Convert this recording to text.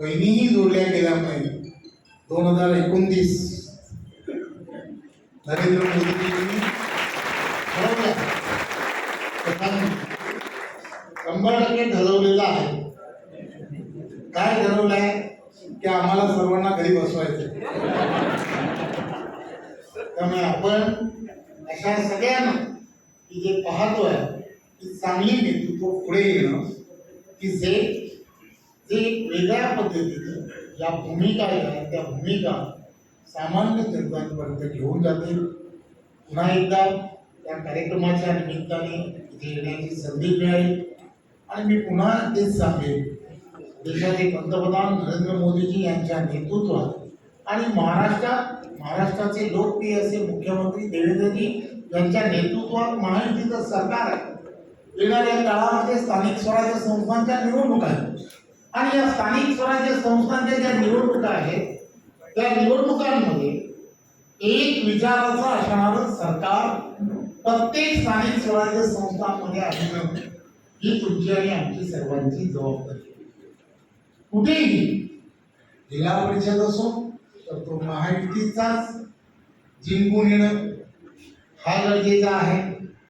वहिनीही जोडल्या गेल्या पाहिजे. दोन हजार एकोणतीस. नरेंद्र मोदीजींनी ठरवलं शंभर टक्के ठरवलेलं आहे. काय ठरवलं आहे? की आम्हाला सर्वांना घरी बसवायचं त्यामुळे आपण अशा सगळ्यांना की जे पाहतोय की चांगली नेतृत्व पुढे येणं की जे जे वेगळ्या पद्धतीने ज्या भूमिका आहेत त्या भूमिका सामान्य जनतांपर्यंत घेऊन जातील. पुन्हा एकदा त्या कार्यक्रमाच्या निमित्ताने इथे येण्याची संधी मिळाली. आणि मी पुन्हा तेच सांगेन. देशाचे पंतप्रधान नरेंद्र मोदीजी यांच्या नेतृत्वात आणि महाराष्ट्रात महाराष्ट्राचे लोकप्रिय असे मुख्यमंत्री देवेंद्रजी यांच्या नेतृत्वात महायुतीचं सरकार आहे. येणाऱ्या काळामध्ये स्थानिक स्वराज्य संस्थांच्या निवडणूक आहेत. आणि या स्थानिक स्वराज्य संस्थांच्या ज्या निवडणुका आहेत त्या निवडणुकांमध्ये एक विचाराचं असणारं सरकार प्रत्येक स्थानिक स्वराज्य संस्थांमध्ये आणणं ही तुमची आणि आमची सर्वांची जबाबदारी कुठेही जिल्हा परिषद असो तर तो महायुतीचाच जिंकून येणं हा गरजेचा आहे.